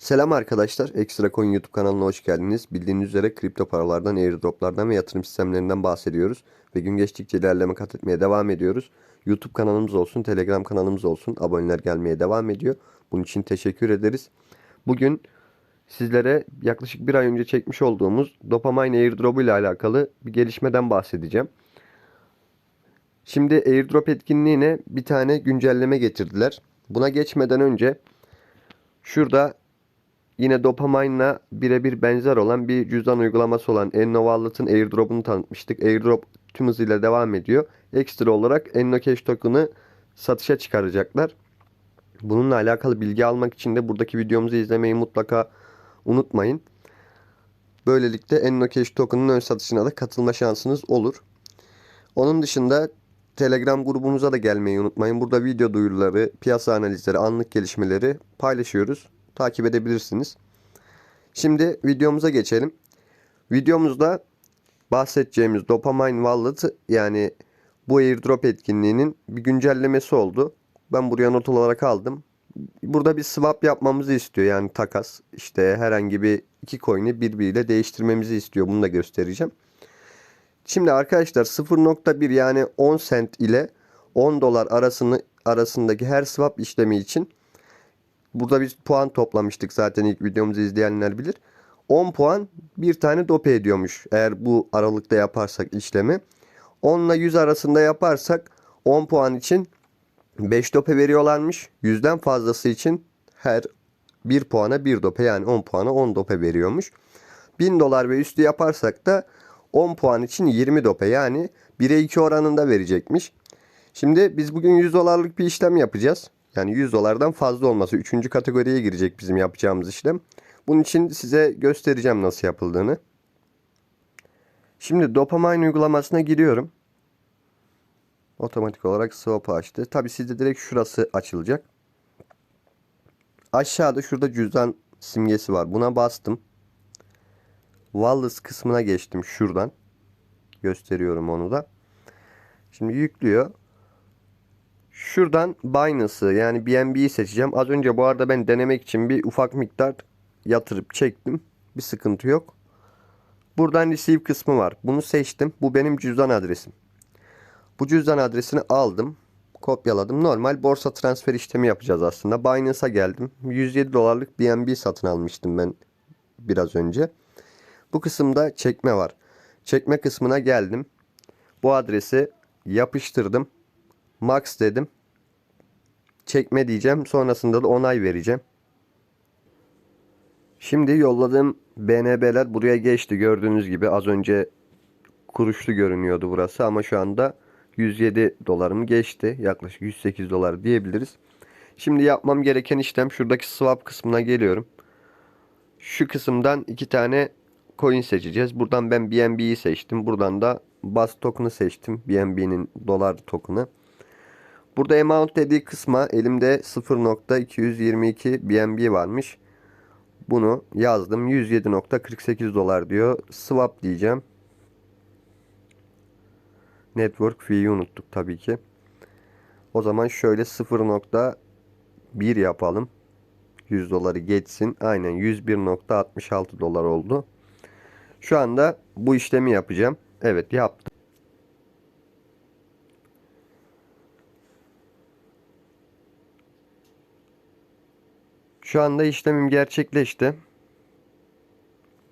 Selam arkadaşlar. Ekstra Coin YouTube kanalına hoş geldiniz. Bildiğiniz üzere kripto paralardan, airdroplardan ve yatırım sistemlerinden bahsediyoruz. Ve gün geçtikçe ilerleme kat etmeye devam ediyoruz. YouTube kanalımız olsun, Telegram kanalımız olsun. Aboneler gelmeye devam ediyor. Bunun için teşekkür ederiz. Bugün sizlere yaklaşık bir ay önce çekmiş olduğumuz Dopamine airdrop ile alakalı bir gelişmeden bahsedeceğim. Şimdi airdrop etkinliğine bir tane güncelleme getirdiler. Buna geçmeden önce şurada Yine Dopamine'la birebir benzer olan bir cüzdan uygulaması olan Enno Wallet'ın airdrop'unu tanıtmıştık. Airdrop tüm hızıyla devam ediyor. Ekstra olarak Enno Cash token'ı satışa çıkaracaklar. Bununla alakalı bilgi almak için de buradaki videomuzu izlemeyi mutlaka unutmayın. Böylelikle Enno Cash token'ın ön satışına da katılma şansınız olur. Onun dışında Telegram grubumuza da gelmeyi unutmayın. Burada video duyuruları, piyasa analizleri, anlık gelişmeleri paylaşıyoruz takip edebilirsiniz. Şimdi videomuza geçelim. Videomuzda bahsedeceğimiz Dopamine Wallet yani bu airdrop etkinliğinin bir güncellemesi oldu. Ben buraya not olarak aldım. Burada bir swap yapmamızı istiyor yani takas. İşte herhangi bir iki coin'i birbiriyle değiştirmemizi istiyor. Bunu da göstereceğim. Şimdi arkadaşlar 0.1 yani 10 cent ile 10 dolar arasını arasındaki her swap işlemi için Burada biz puan toplamıştık zaten ilk videomuzu izleyenler bilir. 10 puan bir tane dope ediyormuş eğer bu aralıkta yaparsak işlemi. 10 ile 100 arasında yaparsak 10 puan için 5 dope veriyorlarmış. 100'den fazlası için her 1 puana 1 dope yani 10 puana 10 dope veriyormuş. 1000 dolar ve üstü yaparsak da 10 puan için 20 dope yani 1'e 2 oranında verecekmiş. Şimdi biz bugün 100 dolarlık bir işlem yapacağız. Yani 100 dolardan fazla olması 3. kategoriye girecek bizim yapacağımız işlem. Bunun için size göstereceğim nasıl yapıldığını. Şimdi Dopamine uygulamasına giriyorum. Otomatik olarak swap'ı açtı. Tabi sizde direkt şurası açılacak. Aşağıda şurada cüzdan simgesi var. Buna bastım. Wallet kısmına geçtim şuradan. Gösteriyorum onu da. Şimdi yüklüyor. Şuradan Binance'ı yani BNB'yi seçeceğim. Az önce bu arada ben denemek için bir ufak miktar yatırıp çektim. Bir sıkıntı yok. Buradan receive kısmı var. Bunu seçtim. Bu benim cüzdan adresim. Bu cüzdan adresini aldım. Kopyaladım. Normal borsa transfer işlemi yapacağız aslında. Binance'a geldim. 107 dolarlık BNB satın almıştım ben biraz önce. Bu kısımda çekme var. Çekme kısmına geldim. Bu adresi yapıştırdım. Max dedim. Çekme diyeceğim. Sonrasında da onay vereceğim. Şimdi yolladığım BNB'ler buraya geçti. Gördüğünüz gibi az önce kuruşlu görünüyordu burası ama şu anda 107 dolarım geçti. Yaklaşık 108 dolar diyebiliriz. Şimdi yapmam gereken işlem şuradaki swap kısmına geliyorum. Şu kısımdan iki tane coin seçeceğiz. Buradan ben BNB'yi seçtim. Buradan da BAS token'ı seçtim. BNB'nin dolar token'ı. Burada amount dediği kısma elimde 0.222 BNB varmış. Bunu yazdım. 107.48 dolar diyor. Swap diyeceğim. Network fee'yi unuttuk tabii ki. O zaman şöyle 0.1 yapalım. 100 doları geçsin. Aynen 101.66 dolar oldu. Şu anda bu işlemi yapacağım. Evet yaptım. Şu anda işlemim gerçekleşti.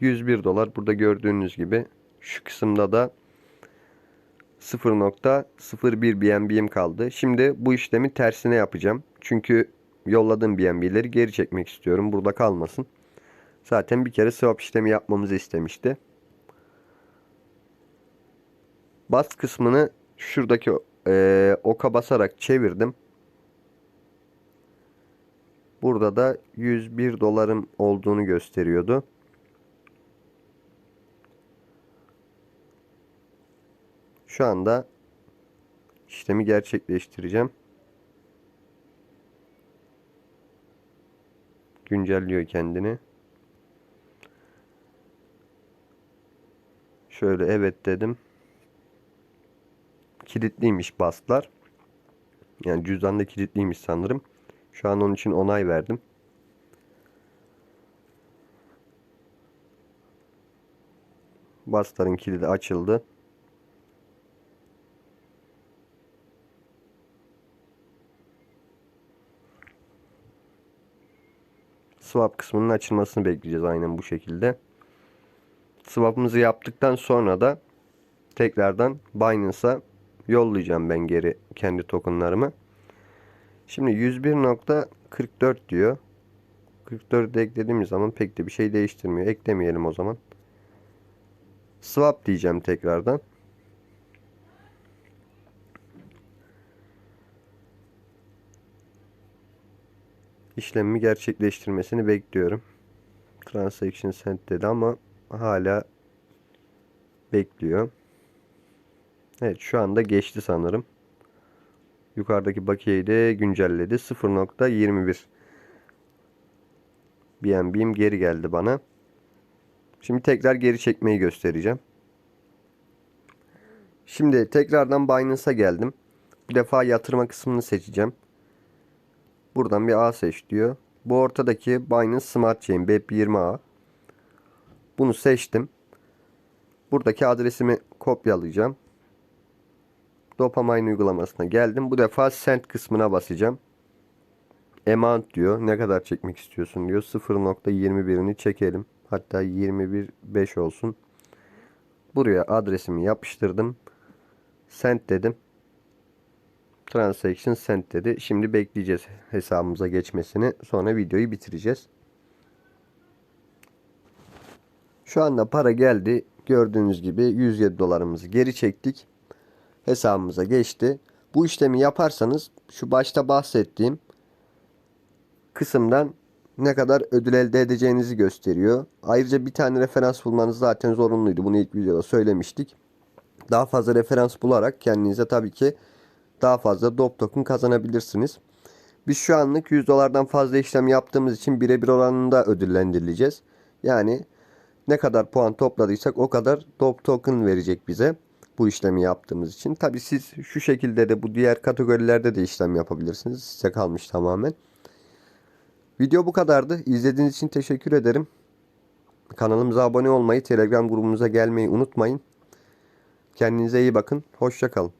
101 dolar burada gördüğünüz gibi. Şu kısımda da 0.01 BNB'm kaldı. Şimdi bu işlemi tersine yapacağım. Çünkü yolladığım BNB'leri geri çekmek istiyorum. Burada kalmasın. Zaten bir kere swap işlemi yapmamızı istemişti. Bas kısmını şuradaki e, oka basarak çevirdim. Burada da 101 dolarım olduğunu gösteriyordu. Şu anda işlemi gerçekleştireceğim. Güncelliyor kendini. Şöyle evet dedim. Kilitliymiş bastlar. Yani cüzdanda kilitliymiş sanırım. Şu an onun için onay verdim. Bastar'ın kilidi açıldı. Swap kısmının açılmasını bekleyeceğiz aynen bu şekilde. Swap'ımızı yaptıktan sonra da tekrardan Binance'a yollayacağım ben geri kendi tokenlarımı. Şimdi 101.44 diyor. 44 de eklediğimiz zaman pek de bir şey değiştirmiyor. Eklemeyelim o zaman. Swap diyeceğim tekrardan. işlemimi gerçekleştirmesini bekliyorum. Transaction sent dedi ama hala bekliyor. Evet şu anda geçti sanırım. Yukarıdaki bakiyeyi de güncelledi. 0.21 BNB'im geri geldi bana. Şimdi tekrar geri çekmeyi göstereceğim. Şimdi tekrardan Binance'a geldim. Bu defa yatırma kısmını seçeceğim. Buradan bir A seç diyor. Bu ortadaki Binance Smart Chain BEP20A. Bunu seçtim. Buradaki adresimi kopyalayacağım. Dopamine uygulamasına geldim. Bu defa send kısmına basacağım. Amount diyor. Ne kadar çekmek istiyorsun diyor. 0.21'ini çekelim. Hatta 21.5 olsun. Buraya adresimi yapıştırdım. Send dedim. Transaction sent dedi. Şimdi bekleyeceğiz hesabımıza geçmesini. Sonra videoyu bitireceğiz. Şu anda para geldi. Gördüğünüz gibi 107 dolarımızı geri çektik. Hesabımıza geçti. Bu işlemi yaparsanız şu başta bahsettiğim kısımdan ne kadar ödül elde edeceğinizi gösteriyor. Ayrıca bir tane referans bulmanız zaten zorunluydu. Bunu ilk videoda söylemiştik. Daha fazla referans bularak kendinize tabii ki daha fazla DOP token kazanabilirsiniz. Biz şu anlık 100 dolardan fazla işlem yaptığımız için birebir oranında ödüllendirileceğiz. Yani ne kadar puan topladıysak o kadar DOP token verecek bize bu işlemi yaptığımız için. Tabi siz şu şekilde de bu diğer kategorilerde de işlem yapabilirsiniz. Size kalmış tamamen. Video bu kadardı. İzlediğiniz için teşekkür ederim. Kanalımıza abone olmayı, Telegram grubumuza gelmeyi unutmayın. Kendinize iyi bakın. Hoşçakalın.